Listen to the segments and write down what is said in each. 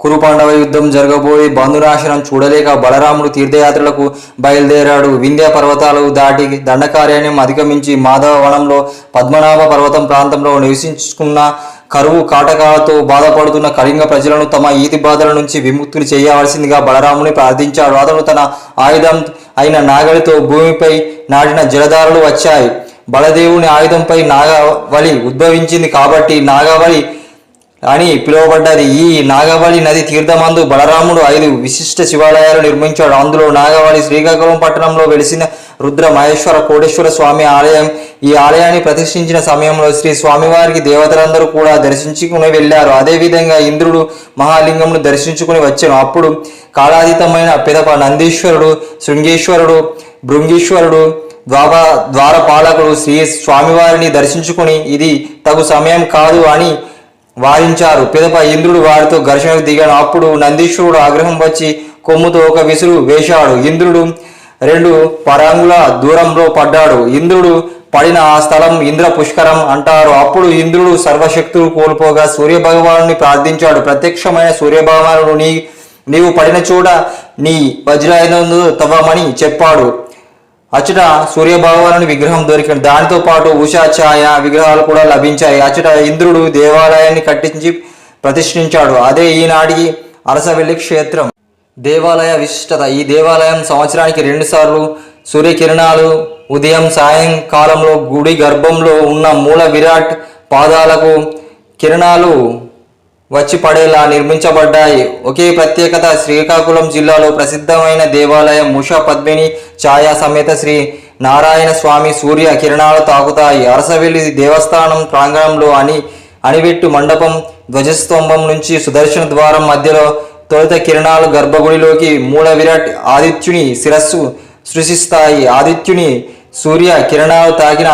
కురుపాండవ యుద్ధం జరగబోయి బంధునాశనం చూడలేక బలరాముడు తీర్థయాత్రలకు బయలుదేరాడు. వింధ్య పర్వతాలు దాటి దండకార్యాన్ని అధిగమించి మాధవవనంలో పద్మనాభ పర్వతం ప్రాంతంలో నివసించుకున్న కరువు కాటకాలతో బాధపడుతున్న కళింగ ప్రజలను తమ ఈతి బాధల నుంచి విముక్తులు చేయవలసిందిగా బలరాముని ప్రార్థించాడు. అతను తన ఆయుధం అయిన నాగలితో భూమిపై నాటిన జలధారలు వచ్చాయి. బలదేవుని ఆయుధంపై నాగవలి ఉద్భవించింది కాబట్టి నాగవలి అని పిలువబడ్డది. ఈ నాగవళి నది తీర్థమందు బలరాముడు ఐదు విశిష్ట శివాలయాలు నిర్మించాడు. అందులో నాగవళి శ్రీకాకుళం పట్టణంలో వెలిసిన రుద్ర మహేశ్వర కోటేశ్వర స్వామి ఆలయం. ఈ ఆలయాన్ని ప్రతిష్ఠించిన సమయంలో శ్రీ స్వామివారికి దేవతలందరూ కూడా దర్శించుకుని వెళ్ళారు. అదేవిధంగా ఇంద్రుడు మహాలింగంను దర్శించుకుని వచ్చాను. అప్పుడు కాలాతీతమైన పిదప నందీశ్వరుడు శృంగేశ్వరుడు భృంగీశ్వరుడు ద్వార ద్వారపాలకుడు శ్రీ స్వామివారిని దర్శించుకుని ఇది తగు సమయం కాదు అని వారించారు పిదప ఇంద్రుడు వారితో ఘర్షణకు దిగాడు. అప్పుడు నందీశ్వరుడు ఆగ్రహం వచ్చి కొమ్ముతో ఒక విసురు వేశాడు. ఇంద్రుడు రెండు పరాంగుల దూరంలో పడ్డాడు. ఇంద్రుడు పడిన ఆ స్థలం ఇంద్ర పుష్కరం అంటారు. అప్పుడు ఇంద్రుడు సర్వశక్తులు కోల్పోగా సూర్య భగవానుని ప్రార్థించాడు. ప్రత్యక్షమైన సూర్య భగవానుడు నీ నీవు పడిన చోట నీ వజ్రాయుధం తవ్వమని చెప్పాడు. అచ్చట సూర్య భగవానుని విగ్రహం దొరికింది దానితో పాటు ఉషా ఛాయ విగ్రహాలు కూడా లభించాయి. అచ్చట ఇంద్రుడు దేవాలయాన్ని కట్టించి ప్రతిష్ఠించాడు. అదే ఈనాటి అరసవెల్లి క్షేత్రం. దేవాలయ విశిష్టత. ఈ దేవాలయం సంవత్సరానికి రెండుసార్లు సూర్యకిరణాలు ఉదయం సాయంకాలంలో గుడి గర్భంలో ఉన్న మూల విరాట్ పాదాలకు కిరణాలు వచ్చి పడేలా నిర్మించబడ్డాయి. ఒకే ప్రత్యేకత శ్రీకాకుళం జిల్లాలో ప్రసిద్ధమైన దేవాలయం ముషా పద్మిని ఛాయా సమేత శ్రీ నారాయణ స్వామి సూర్య కిరణాలు తాకుతాయి అరసవెల్లి దేవస్థానం ప్రాంగణంలో అని అణివెట్టు మండపం ధ్వజస్తంభం నుంచి సుదర్శన ద్వారం మధ్యలో తొలుత కిరణాలు గర్భగుడిలోకి మూల విరాట్ ఆదిత్యుని శిరస్సు సృష్టిస్తాయి. ఆదిత్యుని సూర్య కిరణాలు తాకిన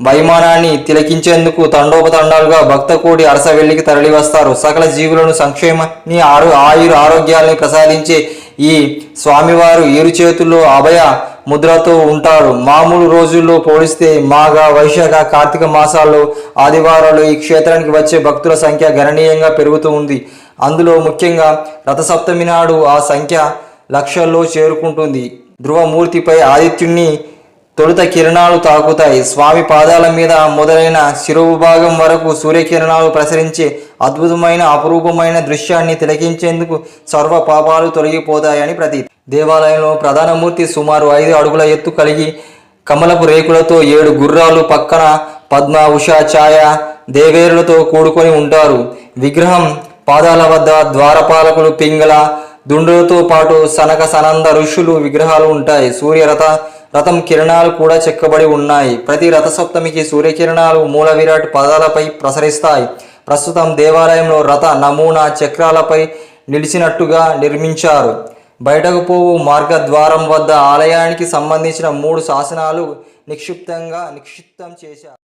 వైమానాన్ని తిలకించేందుకు తండోపతండాలుగా భక్త కోటి అరసవెల్లికి తరలి వస్తారు సకల జీవులను సంక్షేమాన్ని ఆరు ఆయుర ఆరోగ్యాలని ప్రసాదించే ఈ స్వామివారు ఏరు చేతుల్లో అభయ ముద్రతో ఉంటారు. మామూలు రోజుల్లో పోలిస్తే మాఘ వైశాఖ కార్తీక మాసాల్లో ఆదివారాలు ఈ క్షేత్రానికి వచ్చే భక్తుల సంఖ్య గణనీయంగా పెరుగుతూ ఉంది. అందులో ముఖ్యంగా రథసప్తమి నాడు ఆ సంఖ్య లక్షల్లో చేరుకుంటుంది. ధ్రువమూర్తిపై ఆదిత్యుణ్ణి తొలుత కిరణాలు తాకుతాయి. స్వామి పాదాల మీద మొదలైన శిరువు భాగం వరకు సూర్యకిరణాలు ప్రసరించే అద్భుతమైన అపురూపమైన దృశ్యాన్ని తిలకించేందుకు సర్వ పాపాలు తొలగిపోతాయని ప్రతీతి. దేవాలయంలో ప్రధాన మూర్తి సుమారు ఐదు అడుగుల ఎత్తు కలిగి కమలపు రేకులతో ఏడు గుర్రాలు పక్కన పద్మ ఉషా ఛాయ దేవేరులతో కూడుకొని ఉంటారు. విగ్రహం పాదాల వద్ద ద్వారపాలకులు పింగళ దుండులతో పాటు సనక సనంద ఋషులు విగ్రహాలు ఉంటాయి. సూర్యరథ రథం కిరణాలు కూడా చెక్కబడి ఉన్నాయి. ప్రతి రథసప్తమికి సూర్యకిరణాలు మూల విరాట్ పదాలపై ప్రసరిస్తాయి. ప్రస్తుతం దేవాలయంలో రథ నమూనా చక్రాలపై నిలిచినట్టుగా నిర్మించారు. బయటకు పోవు మార్గద్వారం వద్ద ఆలయానికి సంబంధించిన మూడు శాసనాలు నిక్షిప్తంగా నిక్షిప్తం చేశారు.